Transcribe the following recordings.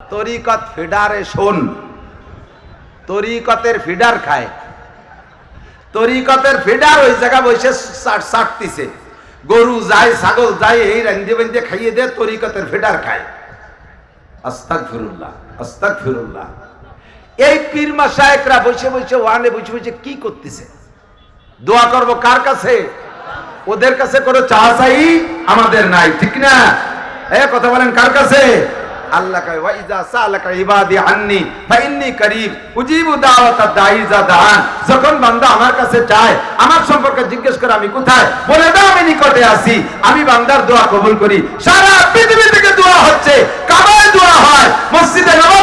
তরিকত ফেডারেশন তরিকতের ফিডার খায়। তরিকতের ফিডার ওই জায়গা বসে সাটতিছে গরু যায়, ছাগল যায়, এই রান্ধে বান্ধে খাইয়ে দে তরিকতের ফিডার খায়। আস্তাক ফিরুল্লাহ আস্তাক ফিরুল্লাহ এই পীর মাসায়করা বসে বসে ওয়ানে বসে বসে কি করতেছে? দোয়া করব কার কাছে? ওদের কাছে কোনো চাওয়া চাই আমাদের নাই, ঠিক না? এ, কথা বলেন কার কাছে? আমার কাছে আমার সম্পর্কে জিজ্ঞেস করে, আমি কোথায়? বলে দাও আমি আমি বান্দার দোয়া করি। সারা পৃথিবী থেকে দোয়া হচ্ছে। দোয়া হয়। মসজিদে নববীতে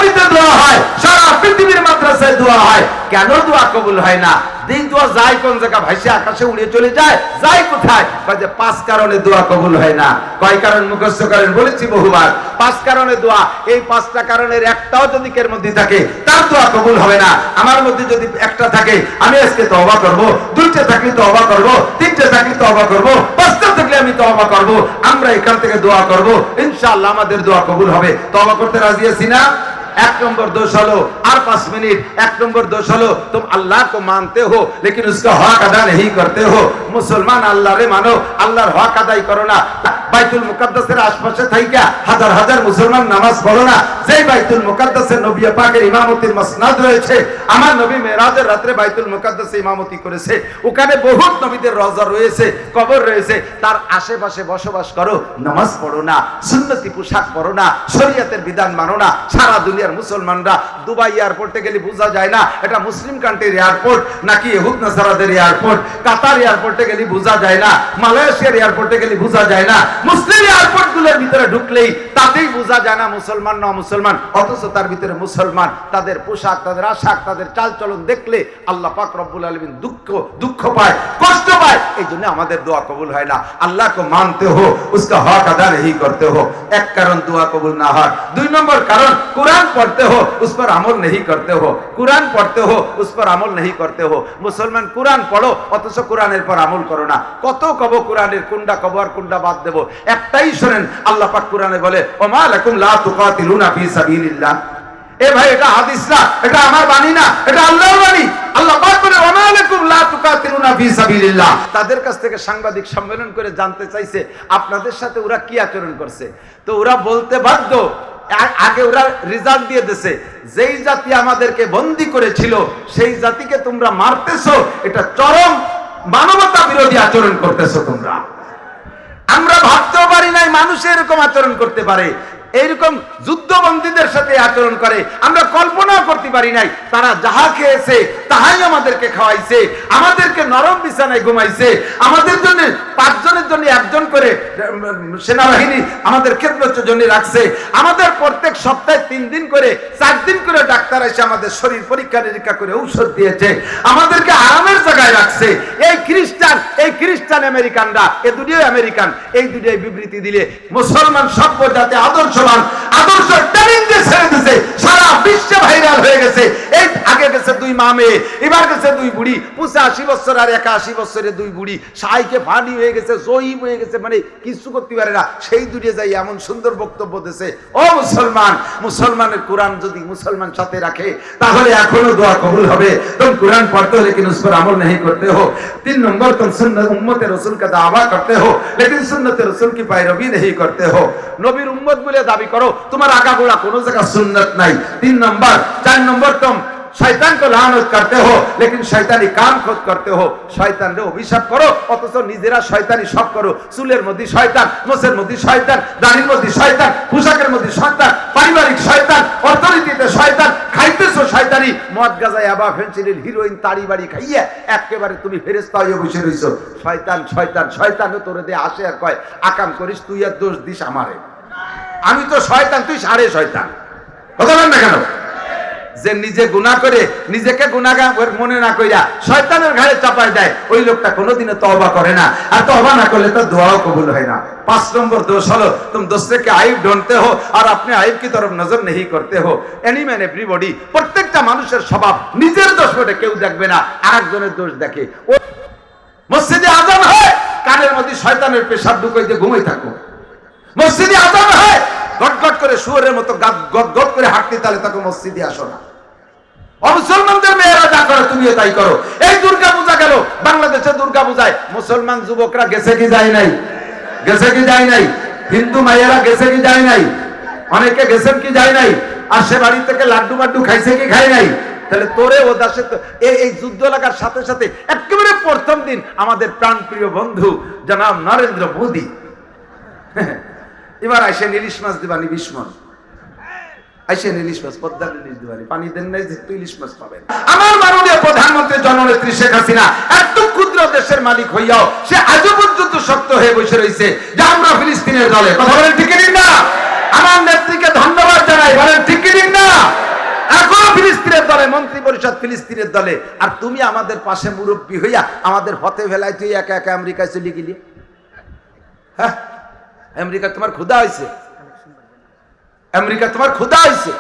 কেন দোয়া কবুল হয় না? দিন দোয়া যায় কোন জায়গা ভাইসে আকাশে উড়ে চলে যায় যায় কোথায়? কয় যে, পাঁচ কারণে দোয়া কবুল হয় না। কয় কারণ মুখস্থ করেন, বলেছি বহুবার। পাঁচ কারণে দোয়া, এই পাঁচটা কারণের একটাও যদি কের মধ্যে থাকে, তার দোয়া কবুল হবে না। আমার মধ্যে যদি একটা থাকে, আমি আজকে তওবা করব, দুইটা থাকলে তওবা করব, তিনটে থাকলে তওবা করব, পাঁচটা থাকলে আমি তওবা করব। আমরা এখান থেকে দোয়া করব। ইনশাআল্লাহ আমাদের দোয়া কবুল হবে। তওবা করতে রাজি আছি না? এক নম্বর দোষ হলো আর পাঁচ মিনিট। এক নম্বর দোষ হলো, তুম আল্লাহ কো মানতে হো, লেকিন উসকা হক আদা নেই করতে হো। মুসলমান আল্লাহ রে মানো, আল্লাহর হক আদায় করো না। বাইতুল মুকাদ্দাসের আশপাশে থাইকা হাজার হাজার মুসলমান নামাজ পড়ো না। যেই বাইতুল মুকাদ্দাসের নবী পাকের ইমামতির মাসনাদ রয়েছে, আমার নবী মেরাজের রাত্রে বাইতুল মুকাদ্দাসে ইমামতি করেছে। ওখানে বহুত নবীদের রজা রয়েছে, কবর রয়েছে, তার আশেপাশে বসবাস করো, নামাজ পড়ো না, সুন্নতি পোশাক পরো না, শরীয়তের বিধান মানো না। সারা দুনিয়ার মুসলমানরা দুবাই এয়ারপোর্টে গেলে বোঝা যায় না, এটা মুসলিম কান্ট্রির এয়ারপোর্ট, নাকি ইহুদ নাসারাদের এয়ারপোর্ট। কাতার এয়ারপোর্টে গেলে বোঝা যায় না, মালয়েশিয়ার এয়ারপোর্টে গেলে বোঝা যায় না। মুসলিম এয়ারপোর্টগুলোর ভিতরে ঢুকলেই তাতেই বোঝা যায় না মুসলমান না মুসলমান অথচ তার ভিতরে মুসলমান, তাদের পোশাক, তাদের আশাক, তাদের চালচলন দেখলে আল্লাহ পাক রব্বুল আলমিন দুঃখ দুঃখ পায়, কষ্ট পায়। এই জন্য আমাদের দোয়া কবুল হয় না। আল্লাহকে মানতে হো উসকা হক আদা নেই করতে হো এক কারণ দোয়া কবুল না হয়। দুই নম্বর কারণ, কোরআন পড়তে হো উস পর আমল নেই করতে হো কোরআন পড়তে হো উস পর আমল নেই করতে হো মুসলমান কোরআন পড়ো, অথচ কোরআনের পর আমল করো না। কত কব কোরআনের কুন্ডা কব আর কুন্ডা বাদ দেবো। একটাই শোনেন, আল্লাহ পাক কোরআনে বলে, ওমা লাকুম লা তুকাতিলুনা ফি সাবিলিল্লাহ। এ ভাই, এটা হাদিস না, এটা আমার বাণী না, এটা আল্লাহর বাণী। আল্লাহ পাক বলে, ওমা লাকুম লা তুকাতিলুনা ফি সাবিলিল্লাহ। তাদের কাছ থেকে সাংবাদিক সম্মেলন করে জানতে চাইছে, আপনাদের সাথে ওরা কি আচরণ করছে। তো ওরা বলতে বাধ্য আগে ওরা রেজাল্ট দিয়ে দিছে, যেই জাতি আমাদেরকে বন্দি করেছিল, সেই জাতিকে তোমরা মারতেছো, এটা চরম মানবতা বিরোধী আচরণ করতেছো তোমরা। আমরা ভাবতেও পারি নাই মানুষ এরকম আচরণ করতে পারে, এইরকম যুদ্ধবন্দীদের সাথে আচরণ করে, আমরা কল্পনাও করতে পারি নাই, তারা যাহা খেয়েছে তাহাই আমাদেরকে খাওয়াইছে, আমাদেরকে নরম বিছানায় ঘুমাইছে, আমাদের জন্য পাঁচজনের জন্য একজন করে সেনাবাহিনী আমাদের ক্ষেত্রের জন্য রাখছে। আমাদের প্রত্যেক সপ্তাহে তিন দিন করে, চার দিন করে ডাক্তার এসে আমাদের শরীর পরীক্ষা নিরীক্ষা করে ঔষধ দিয়েছে। আমাদেরকে আরামের জায়গায় রাখছে। এই খ্রিস্টান এই খ্রিস্টান আমেরিকানরা, এ দুটিও আমেরিকান, এই দুটিও বিবৃতি দিলে মুসলমান সভ্য যাতে আদর্শবান, আদর্শ ট্রেনিং দিয়ে ছেড়ে দিছে, সারা বিশ্বে ভাইরাল হয়ে গেছে। এই গেছে দুই মামে এবার গেছে দুই বুড়ি পঁচাশি বছর আর একাশি বছরের দুই বুড়ি সাইকে ফানি হয়ে গেছে জয়ীম হয়ে গেছে মানে কিছু করতে পারে না সেই দূরে যাই এমন সুন্দর বক্তব্য দিছে ও মুসলমান মুসলমানের কোরআন যদি মুসলমান সাথে রাখে তাহলে এখনো দোয়া কবুল হবে तुम कुरान पढ़ते हो लेकिन उस पर अमल नहीं करते हो तीन नंबर तुम सुन्नत उम्मत रसूल का दावा करते हो लेकिन सुन्नत रसूल की पैरवी नहीं करते हो নবীর উম্মত বলে দাবি করো তোমার আগাগোড়া কোনো জায়গা সুন্নত নাই তিন নম্বর চার নম্বর तुम শয়তান को লানত করতে हो लेकिन শয়তানি কাম খোদ করতে हो শয়তান রে অভিশাপ করো অথচ নিজেরা শয়তানি সব করো চুলের মধ্যে শয়তান মোসের মধ্যে শয়তান দাড়ির মধ্যে শয়তান পোশাকের মধ্যে শয়তান পারিবারিক শয়তান অর্থনীতিতে শয়তান খাইতেছো শয়তানি মদ গাজা ইয়াবা ফেন্সিডিল হিরোইন তাড়ি বাড়ি খাইয়া একেবারে তুমি ফেরেস্তা হয়ে বসে রইছো শয়তান শয়তান শয়তান তোরে দিয়ে আসে আর কয় আকাম করিস তুই আর দোষ দিস আমারে আমি তো শয়তান তুই সাড়ে শয়তান কথা বল না কেন যে নিজে গুণা করে, নিজেকে গুণাগা মনে না কইরা শয়তানের ঘাড়ে চাপায় দেয়, ওই লোকটা কোনোদিনও তবা করে না। আর তবা না করলে তো দোয়াও কবুল হয় না। পাঁচ নম্বর দোষ হলো, তুম দোষকে কে আইব ঢুনতে হো, আর আপনি আইব কি তরফ নজর নেই করতে হো। এনি ম্যান এভরিবডি প্রত্যেকটা মানুষের স্বভাব নিজের দোষ ওটা কেউ দেখবে না, আরেকজনের দোষ দেখে। ও মসজিদে আজান হয়, কানের মধ্যে শয়তানের পেশাব ঢুকাইতে ঘুমাই থাকো। মসজিদে আজান হয় গটগট করে শুয়োরের মতো গদ করে হাঁটতে, তাহলে তাকে মসজিদে আসো না। মেয়েরা করে তুমিও গেছে কি যায় নাই? গেছে কি যায় নাই? মাইয়েরা গেছে কি যায় নাই? অনেকে গেছেন কি যায় নাই? বাড়ি থেকে লাড্ডু মাড্ডু খাইছে কি খায় নাই? তাহলে তোরে ও দাসে তো এই এই যুদ্ধ লাগার সাথে সাথে একেবারে প্রথম দিন আমাদের প্রাণপ্রিয় বন্ধু জনাব নরেন্দ্র মোদী। এবার আসেন ইলিশ মাছ দিবানি বিস্মন আইসেন ইলিশ মাছ, পদ্মার ইলিশ দিবানি। পানি দেন নাই যে ইলিশ মাছ পাবেন। আমার মাননীয় প্রধানমন্ত্রী জননেত্রী শেখ হাসিনা, এত ক্ষুদ্র দেশের মালিক হইয়াও সে আজও পর্যন্ত শক্ত হয়ে বসে রয়েছে যে আমরা ফিলিস্তিনের দলে। কথা বলেন ঠিক না আমার নেত্রীকে ধন্যবাদ জানাই। বলেন ঠিক না এখনও ফিলিস্তিনের দলে, মন্ত্রী পরিষদ ফিলিস্তিনের দলে। আর তুমি আমাদের পাশে মুরব্বী হইয়া আমাদের হতে ভেলায় তুই একা একা আমেরিকায় চলে গেলি? হ্যাঁ? আমেরিকা তোমার ক্ষুধা হয়েছে আমেরিকা তোমার ক্ষুধা হয়েছে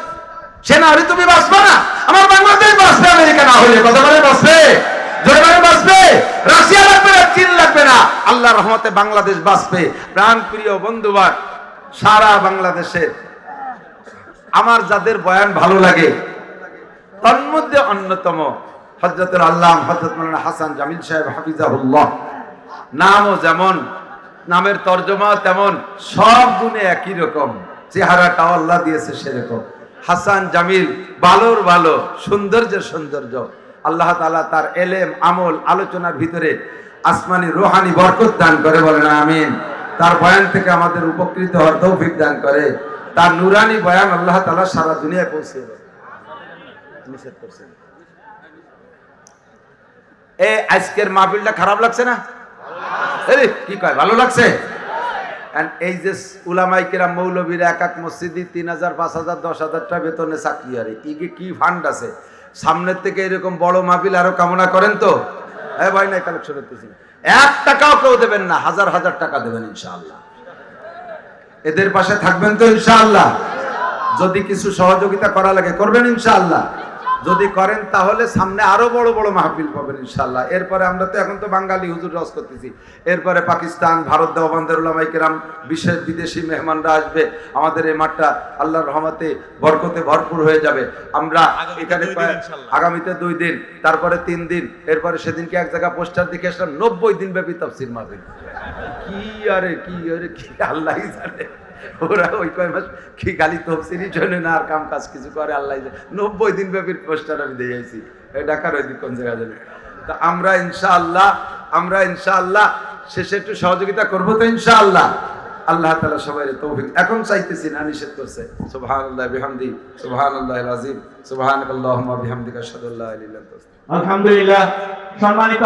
সে না তুমি বাঁচবে না। আমার বাংলাদেশ বাঁচবে, আমেরিকা না হলে কথা বাঁচবে? রাশিয়া লাগবে আল্লাহ রহমতে বাংলাদেশ বাঁচবে। প্রাণ সারা বাংলাদেশের আমার যাদের বয়ান ভালো লাগে তন্মধ্যে অন্যতম হজরতুল আল্লাহ হজরত হাসান জামিল সাহেব হাফিজাহুল্লাহ। নামও যেমন নামের তর্জমা তেমন সব গুণে একই রকম। চেহারাটাও আল্লাহ দিয়েছে সেরকম। হাসান, জামিল ভালোর ভালো সৌন্দর্যের সৌন্দর্য। আল্লাহ তাআলা তার এলেম, আমল, আলোচনার ভিতরে আসমানি, রোহানি বরকত দান করে বলেন, আমিন। তার বয়ান থেকে আমাদের উপকৃত হওয়ার তৌফিক দান করে। তার নুরানি বয়ান আল্লাহ তালা সারা দুনিয়ায় পৌঁছে নিষেধ করছেন। এ, আজকের মাহফিলটা খারাপ লাগছে না? কি কয়, ভালো লাগছে? এই যে উলামাই কেরাম মৌলবীর এক এক মসজিদে তিন হাজার, পাঁচ হাজার, দশ হাজার টাকা বেতনে চাকরি আরে ইগে কি ফান্ড আছে? সামনের থেকে এরকম বড় মাহফিল আরও কামনা করেন তো? হ্যাঁ ভাই, নাই কালেকশন করতেছি এক টাকাও কেউ দেবেন না, হাজার হাজার টাকা দেবেন ইনশাআল্লাহ। এদের পাশে থাকবেন তো ইনশাআল্লাহ। যদি কিছু সহযোগিতা করা লাগে, করবেন ইনশাআল্লাহ। যদি করেন তাহলে সামনে আরও বড় বড় মাহফিল পাবেন ইনশাআল্লাহ। এরপরে আমরা তো এখন তো বাঙালি হুজুর রস করতেছি। এরপরে পাকিস্তান ভারত দেওবন্দের উলামাই কেরাম বিশেষ বিদেশি মেহমানরা আসবে। আমাদের এই মাঠটা আল্লাহর রহমতে বরকতে ভরপুর হয়ে যাবে। আমরা এখানে আগামীতে দুই দিন তারপরে তিন দিন এরপরে সেদিনকে এক জায়গায় পোস্টার দেখে আসলাম নব্বই দিন ব্যাপী তফসির মাহফিল। কি আরে কি আরে কি আল্লাহ জানে। ওরা ওই কয় মাস কি খালি তফসিলি জন্য না আর কাম কাজ কিছু করে? আল্লাহ নব্বই দিন ব্যাপীর পোস্টার আমি দিয়ে আইছি। এই ঢাকার ওই দিক কোন জায়গা জানি? তা আমরা ইনশাআল্লাহ আমরা ইনশাআল্লাহ শেষে একটু সহযোগিতা করব তো ইনশাআল্লাহ। আল্লাহ তালা সবাই তৌফিক এখন চাইতেছি না, নিষেধ করছে। সুবহানাল্লাহ বিহামদি, সুবহানাল্লাহ আজিম সুবহানাকাল্লাহুম্মা বিহামদিকা আশহাদু আল্লা ইলাহা ইল্লা আলহামদুলিল্লাহ, সম্মানিত